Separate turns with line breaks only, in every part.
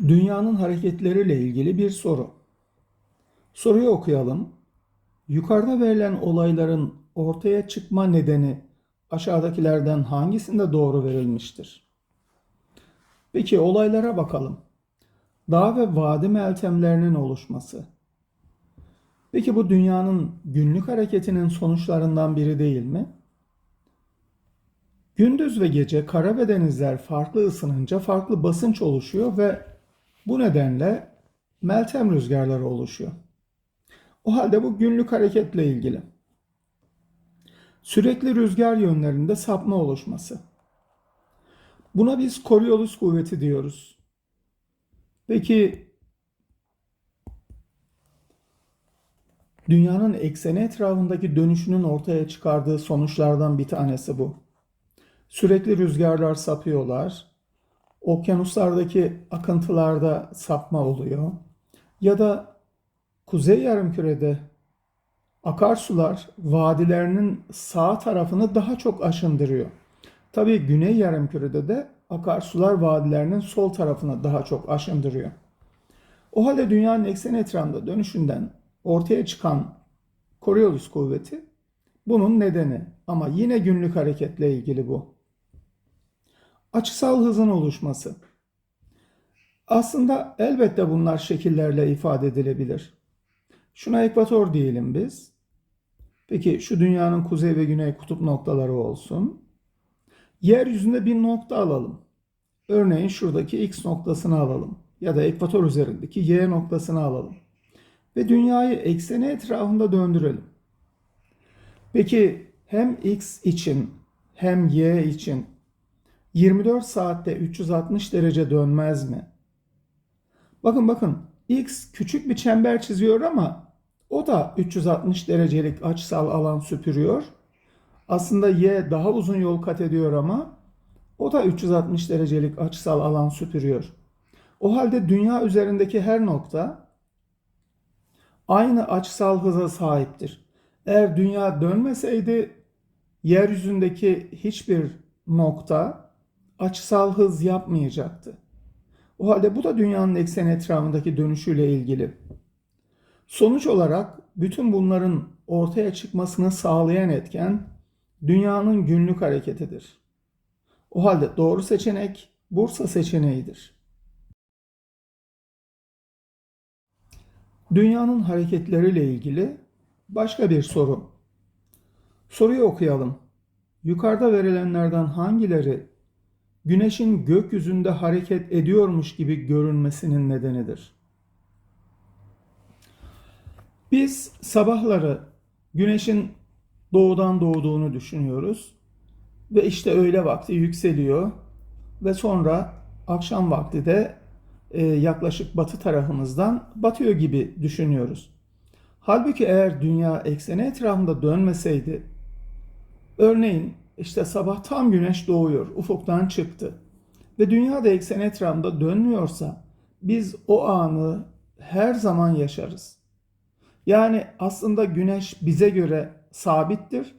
Dünyanın hareketleriyle ilgili bir soru. Soruyu okuyalım. Yukarıda verilen olayların ortaya çıkma nedeni aşağıdakilerden hangisinde doğru verilmiştir? Peki olaylara bakalım. Dağ ve vadi meltemlerinin oluşması. Peki bu dünyanın günlük hareketinin sonuçlarından biri değil mi? Gündüz ve gece kara ve denizler farklı ısınınca farklı basınç oluşuyor ve bu nedenle meltem rüzgarları oluşuyor. O halde bu günlük hareketle ilgili. Sürekli rüzgar yönlerinde sapma oluşması. Buna biz Coriolis kuvveti diyoruz. Peki dünyanın ekseni etrafındaki dönüşünün ortaya çıkardığı sonuçlardan bir tanesi bu. Sürekli rüzgarlar sapıyorlar. Okyanuslardaki akıntılarda sapma oluyor. Ya da kuzey yarımkürede akarsular vadilerinin sağ tarafını daha çok aşındırıyor. Tabii güney yarımkürede de akarsular vadilerinin sol tarafını daha çok aşındırıyor. O halde dünyanın eksen etrafında dönüşünden ortaya çıkan Coriolis kuvveti bunun nedeni ama yine günlük hareketle ilgili bu. Açısal hızın oluşması. Aslında elbette bunlar şekillerle ifade edilebilir. Şuna ekvator diyelim biz. Peki şu dünyanın kuzey ve güney kutup noktaları olsun. Yeryüzünde bir nokta alalım. Örneğin şuradaki x noktasını alalım ya da ekvator üzerindeki y noktasını alalım. Ve dünyayı ekseni etrafında döndürelim. Peki hem x için hem y için 24 saatte 360 derece dönmez mi? Bakın bakın x küçük bir çember çiziyor ama o da 360 derecelik açısal alan süpürüyor. Aslında y daha uzun yol kat ediyor ama o da 360 derecelik açısal alan süpürüyor. O halde dünya üzerindeki her nokta aynı açısal hıza sahiptir. Eğer dünya dönmeseydi yeryüzündeki hiçbir nokta açısal hız yapmayacaktı. O halde bu da dünyanın eksen etrafındaki dönüşüyle ilgili. Sonuç olarak bütün bunların ortaya çıkmasını sağlayan etken dünyanın günlük hareketidir. O halde doğru seçenek Bursa seçeneğidir. Dünyanın hareketleriyle ilgili başka bir soru. Soruyu okuyalım. Yukarıda verilenlerden hangileri güneşin gökyüzünde hareket ediyormuş gibi görünmesinin nedenidir? Biz sabahları güneşin doğudan doğduğunu düşünüyoruz ve işte öğle vakti yükseliyor ve sonra akşam vakti de e, yaklaşık batı tarafımızdan batıyor gibi düşünüyoruz. Halbuki eğer dünya ekseni etrafında dönmeseydi, örneğin işte sabah tam güneş doğuyor, ufuktan çıktı ve dünya da eksen etrafında dönmüyorsa biz o anı her zaman yaşarız. Yani aslında güneş bize göre sabittir.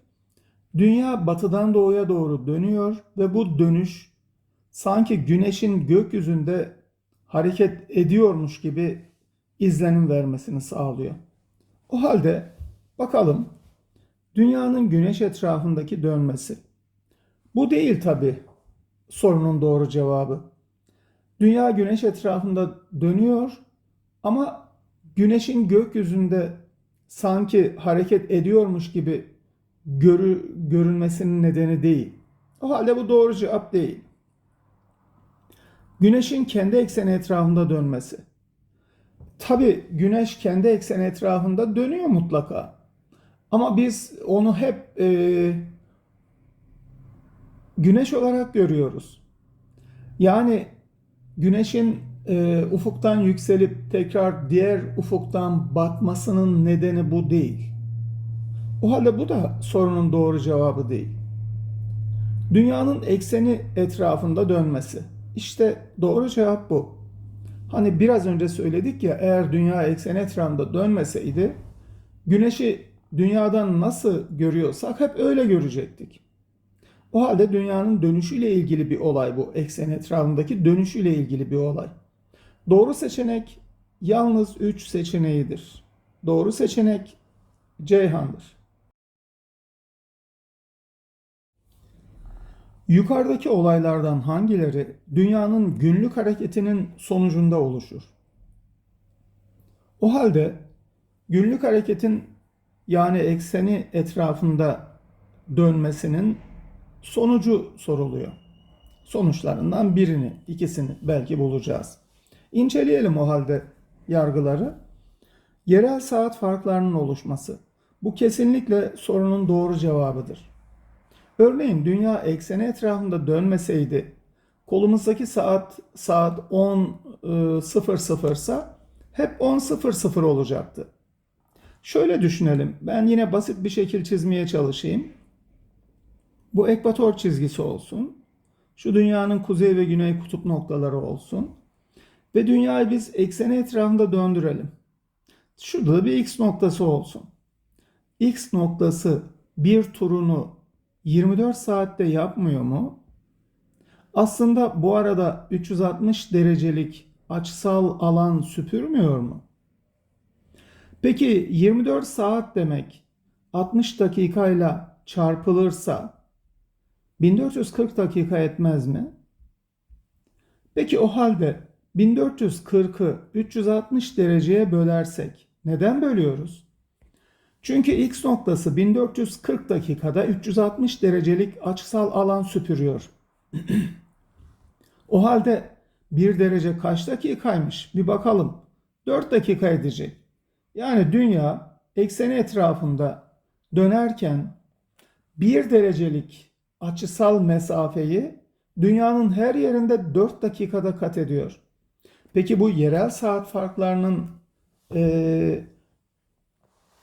Dünya batıdan doğuya doğru dönüyor ve bu dönüş sanki güneşin gökyüzünde hareket ediyormuş gibi izlenim vermesini sağlıyor. O halde bakalım dünyanın güneş etrafındaki dönmesi. Bu değil tabi sorunun doğru cevabı. Dünya güneş etrafında dönüyor ama güneşin gökyüzünde sanki hareket ediyormuş gibi görü, görünmesinin nedeni değil. O halde bu doğru cevap değil. Güneşin kendi ekseni etrafında dönmesi. Tabi güneş kendi ekseni etrafında dönüyor mutlaka. Ama biz onu hep e, güneş olarak görüyoruz. Yani güneşin e, ufuktan yükselip tekrar diğer ufuktan batmasının nedeni bu değil. O halde bu da sorunun doğru cevabı değil. Dünyanın ekseni etrafında dönmesi. İşte doğru cevap bu. Hani biraz önce söyledik ya eğer dünya ekseni etrafında dönmeseydi güneşi dünyadan nasıl görüyorsak hep öyle görecektik. O halde dünyanın dönüşüyle ilgili bir olay bu. Eksen etrafındaki dönüşüyle ilgili bir olay. Doğru seçenek yalnız 3 seçeneğidir. Doğru seçenek Ceyhan'dır. Yukarıdaki olaylardan hangileri dünyanın günlük hareketinin sonucunda oluşur? O halde günlük hareketin yani ekseni etrafında dönmesinin sonucu soruluyor. Sonuçlarından birini, ikisini belki bulacağız. İnceleyelim o halde yargıları. Yerel saat farklarının oluşması. Bu kesinlikle sorunun doğru cevabıdır. Örneğin dünya ekseni etrafında dönmeseydi kolumuzdaki saat saat 10.00 ise hep 10.00 olacaktı. Şöyle düşünelim. Ben yine basit bir şekil çizmeye çalışayım. Bu ekvator çizgisi olsun. Şu dünyanın kuzey ve güney kutup noktaları olsun. Ve dünyayı biz ekseni etrafında döndürelim. Şurada da bir x noktası olsun. X noktası bir turunu 24 saatte yapmıyor mu? Aslında bu arada 360 derecelik açısal alan süpürmüyor mu? Peki 24 saat demek 60 dakikayla çarpılırsa 1440 dakika etmez mi? Peki o halde 1440'ı 360 dereceye bölersek neden bölüyoruz? Çünkü x noktası 1440 dakikada 360 derecelik açısal alan süpürüyor. o halde 1 derece kaç dakikaymış? Bir bakalım. 4 dakika edecek. Yani dünya ekseni etrafında dönerken 1 derecelik açısal mesafeyi dünyanın her yerinde 4 dakikada kat ediyor. Peki bu yerel saat farklarının e,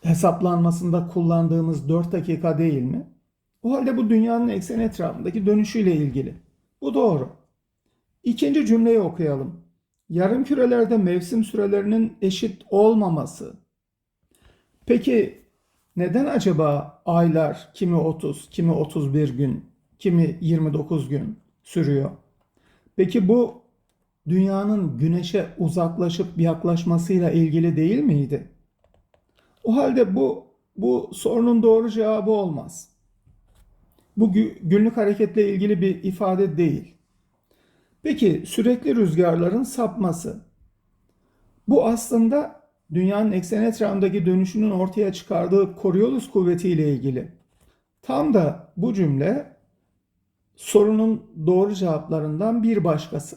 hesaplanmasında kullandığımız 4 dakika değil mi? O halde bu dünyanın ekseni etrafındaki dönüşüyle ilgili. Bu doğru. İkinci cümleyi okuyalım. Yarım kürelerde mevsim sürelerinin eşit olmaması. Peki neden acaba aylar kimi 30, kimi 31 gün, kimi 29 gün sürüyor? Peki bu dünyanın güneşe uzaklaşıp yaklaşmasıyla ilgili değil miydi? O halde bu bu sorunun doğru cevabı olmaz. Bu günlük hareketle ilgili bir ifade değil. Peki sürekli rüzgarların sapması. Bu aslında dünyanın eksen etrafındaki dönüşünün ortaya çıkardığı Coriolis kuvveti ile ilgili. Tam da bu cümle sorunun doğru cevaplarından bir başkası.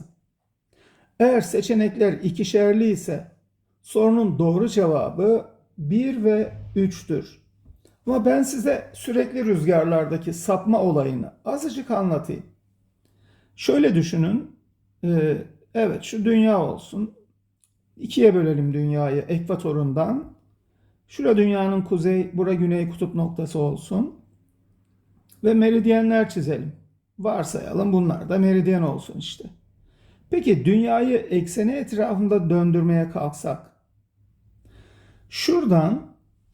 Eğer seçenekler ikişerli ise sorunun doğru cevabı 1 ve 3'tür. Ama ben size sürekli rüzgarlardaki sapma olayını azıcık anlatayım. Şöyle düşünün. Ee, evet şu dünya olsun. İkiye bölelim dünyayı ekvatorundan. Şura dünyanın kuzey, bura güney kutup noktası olsun. Ve meridyenler çizelim. Varsayalım bunlar da meridyen olsun işte. Peki dünyayı ekseni etrafında döndürmeye kalksak şuradan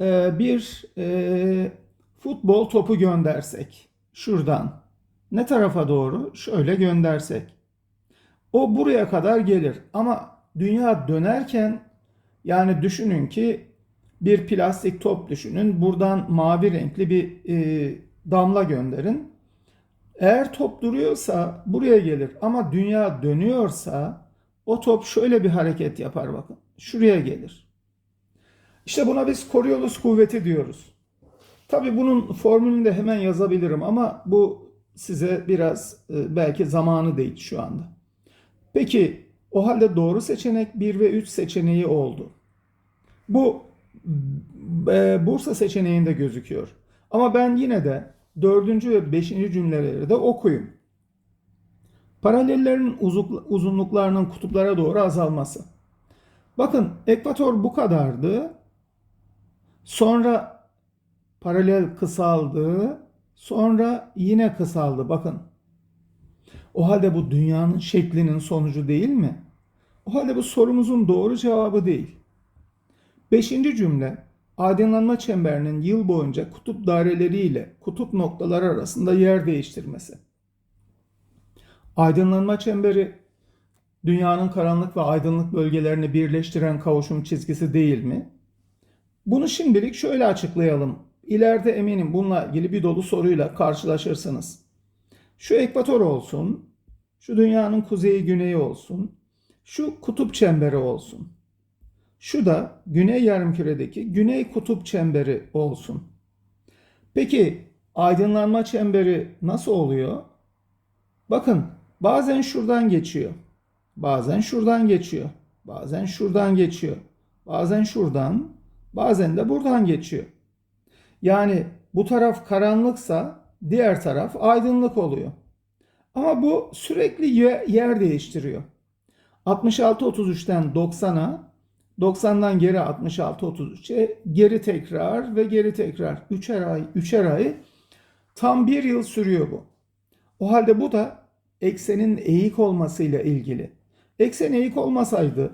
e, bir e, futbol topu göndersek şuradan ne tarafa doğru şöyle göndersek o buraya kadar gelir ama dünya dönerken yani düşünün ki bir plastik top düşünün buradan mavi renkli bir e, damla gönderin eğer top duruyorsa buraya gelir ama dünya dönüyorsa o top şöyle bir hareket yapar bakın. Şuraya gelir. İşte buna biz Coriolis kuvveti diyoruz. Tabi bunun formülünü de hemen yazabilirim ama bu size biraz e, belki zamanı değil şu anda. Peki o halde doğru seçenek 1 ve 3 seçeneği oldu. Bu e, Bursa seçeneğinde gözüküyor. Ama ben yine de dördüncü ve beşinci cümleleri de okuyun. Paralellerin uzunluklarının kutuplara doğru azalması. Bakın ekvator bu kadardı. Sonra paralel kısaldı. Sonra yine kısaldı. Bakın. O halde bu dünyanın şeklinin sonucu değil mi? O halde bu sorumuzun doğru cevabı değil. Beşinci cümle aydınlanma çemberinin yıl boyunca kutup daireleri ile kutup noktaları arasında yer değiştirmesi. Aydınlanma çemberi dünyanın karanlık ve aydınlık bölgelerini birleştiren kavuşum çizgisi değil mi? Bunu şimdilik şöyle açıklayalım. İleride eminim bununla ilgili bir dolu soruyla karşılaşırsınız. Şu ekvator olsun, şu dünyanın kuzeyi güneyi olsun, şu kutup çemberi olsun. Şu da güney yarımküredeki güney kutup çemberi olsun. Peki aydınlanma çemberi nasıl oluyor? Bakın bazen şuradan geçiyor. Bazen şuradan geçiyor. Bazen şuradan geçiyor. Bazen şuradan, bazen de buradan geçiyor. Yani bu taraf karanlıksa diğer taraf aydınlık oluyor. Ama bu sürekli yer değiştiriyor. 66-33'ten 90'a, 90'dan geri 66-33'e, geri tekrar ve geri tekrar. Üçer ay, üçer ay tam bir yıl sürüyor bu. O halde bu da eksenin eğik olmasıyla ilgili. Eksen eğik olmasaydı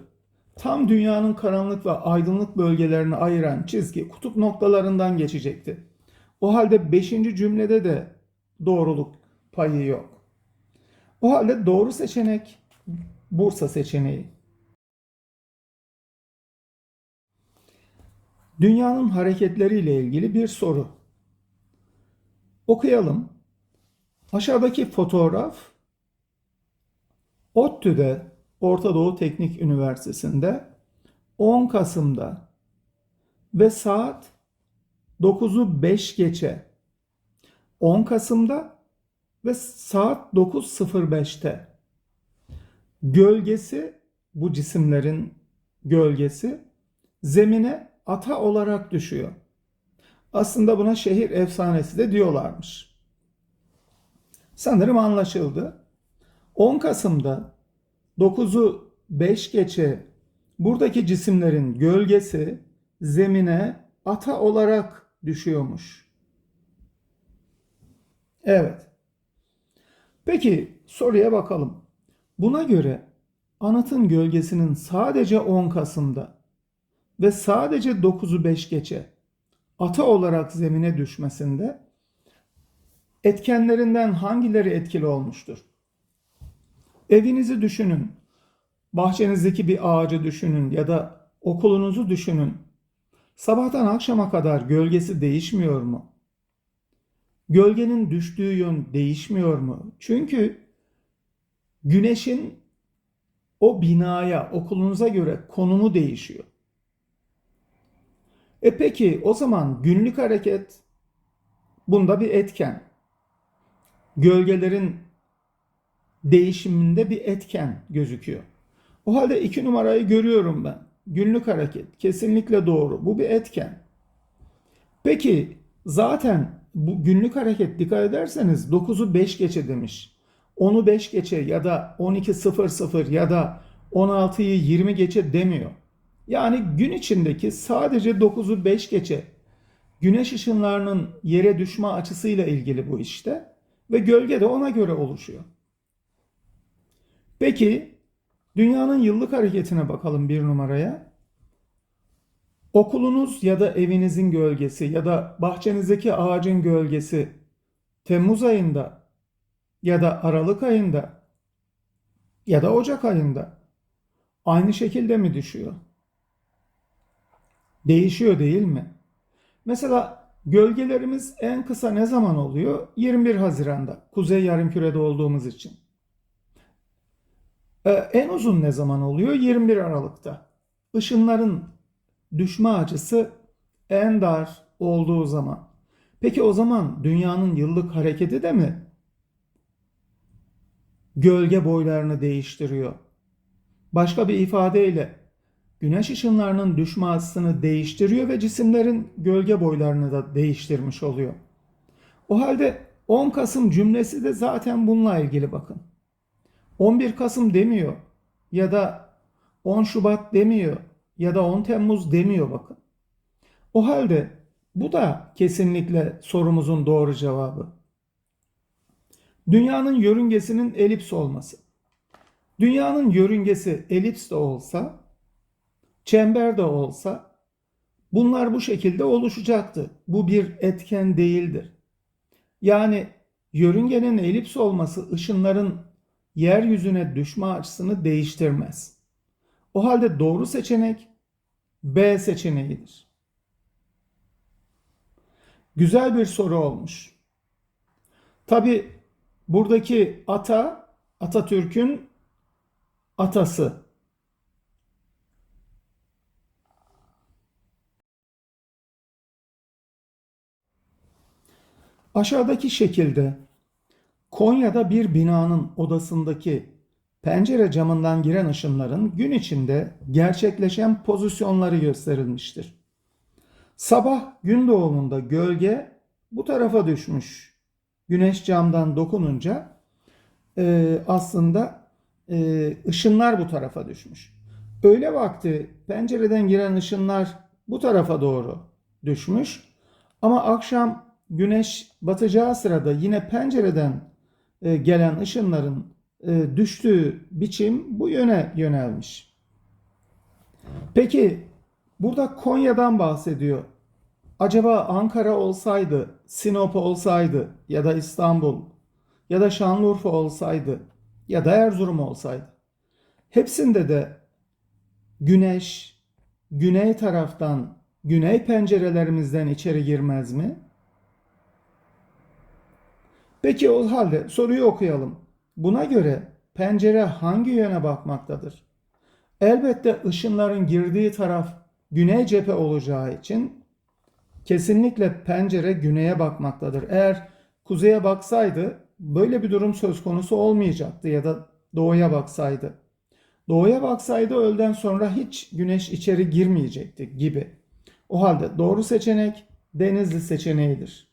tam dünyanın karanlık ve aydınlık bölgelerini ayıran çizgi kutup noktalarından geçecekti. O halde 5. cümlede de doğruluk payı yok. O halde doğru seçenek Bursa seçeneği. Dünyanın hareketleriyle ilgili bir soru. Okuyalım. Aşağıdaki fotoğraf ODTÜ'de Orta Doğu Teknik Üniversitesi'nde 10 Kasım'da ve saat 9'u 5 geçe 10 Kasım'da ve saat 9.05'te gölgesi bu cisimlerin gölgesi zemine ata olarak düşüyor. Aslında buna şehir efsanesi de diyorlarmış. Sanırım anlaşıldı. 10 Kasım'da 9'u 5 geçe buradaki cisimlerin gölgesi zemine ata olarak düşüyormuş. Evet. Peki soruya bakalım. Buna göre anıtın gölgesinin sadece 10 Kasım'da ve sadece 9'u 5 geçe ata olarak zemine düşmesinde etkenlerinden hangileri etkili olmuştur? Evinizi düşünün, bahçenizdeki bir ağacı düşünün ya da okulunuzu düşünün. Sabahtan akşama kadar gölgesi değişmiyor mu? Gölgenin düştüğü yön değişmiyor mu? Çünkü güneşin o binaya, okulunuza göre konumu değişiyor. E peki o zaman günlük hareket bunda bir etken. Gölgelerin değişiminde bir etken gözüküyor. O halde iki numarayı görüyorum ben. Günlük hareket kesinlikle doğru. Bu bir etken. Peki zaten bu günlük hareket dikkat ederseniz 9'u 5 geçe demiş. 10'u 5 geçe ya da 12.00 ya da 16'yı 20 geçe demiyor. Yani gün içindeki sadece 9'u 5 geçe güneş ışınlarının yere düşme açısıyla ilgili bu işte ve gölge de ona göre oluşuyor. Peki dünyanın yıllık hareketine bakalım bir numaraya. Okulunuz ya da evinizin gölgesi ya da bahçenizdeki ağacın gölgesi Temmuz ayında ya da Aralık ayında ya da Ocak ayında aynı şekilde mi düşüyor? Değişiyor değil mi? Mesela gölgelerimiz en kısa ne zaman oluyor? 21 Haziran'da. Kuzey yarımkürede olduğumuz için. Ee, en uzun ne zaman oluyor? 21 Aralık'ta. Işınların düşme açısı en dar olduğu zaman. Peki o zaman dünyanın yıllık hareketi de mi gölge boylarını değiştiriyor? Başka bir ifadeyle güneş ışınlarının düşme açısını değiştiriyor ve cisimlerin gölge boylarını da değiştirmiş oluyor. O halde 10 Kasım cümlesi de zaten bununla ilgili bakın. 11 Kasım demiyor ya da 10 Şubat demiyor ya da 10 Temmuz demiyor bakın. O halde bu da kesinlikle sorumuzun doğru cevabı. Dünyanın yörüngesinin elips olması. Dünyanın yörüngesi elips de olsa, çember de olsa bunlar bu şekilde oluşacaktı. Bu bir etken değildir. Yani yörüngenin elips olması ışınların yeryüzüne düşme açısını değiştirmez. O halde doğru seçenek B seçeneğidir. Güzel bir soru olmuş. Tabi buradaki ata Atatürk'ün atası. Aşağıdaki şekilde Konya'da bir binanın odasındaki pencere camından giren ışınların gün içinde gerçekleşen pozisyonları gösterilmiştir. Sabah gün doğumunda gölge bu tarafa düşmüş. Güneş camdan dokununca e, aslında e, ışınlar bu tarafa düşmüş. Öğle vakti pencereden giren ışınlar bu tarafa doğru düşmüş. Ama akşam güneş batacağı sırada yine pencereden gelen ışınların e, düştüğü biçim bu yöne yönelmiş. Peki burada Konya'dan bahsediyor. Acaba Ankara olsaydı, Sinop olsaydı ya da İstanbul ya da Şanlıurfa olsaydı ya da Erzurum olsaydı. Hepsinde de güneş güney taraftan, güney pencerelerimizden içeri girmez mi? Peki o halde soruyu okuyalım. Buna göre pencere hangi yöne bakmaktadır? Elbette ışınların girdiği taraf güney cephe olacağı için kesinlikle pencere güneye bakmaktadır. Eğer kuzeye baksaydı böyle bir durum söz konusu olmayacaktı ya da doğuya baksaydı. Doğuya baksaydı öğleden sonra hiç güneş içeri girmeyecekti gibi. O halde doğru seçenek Denizli seçeneğidir.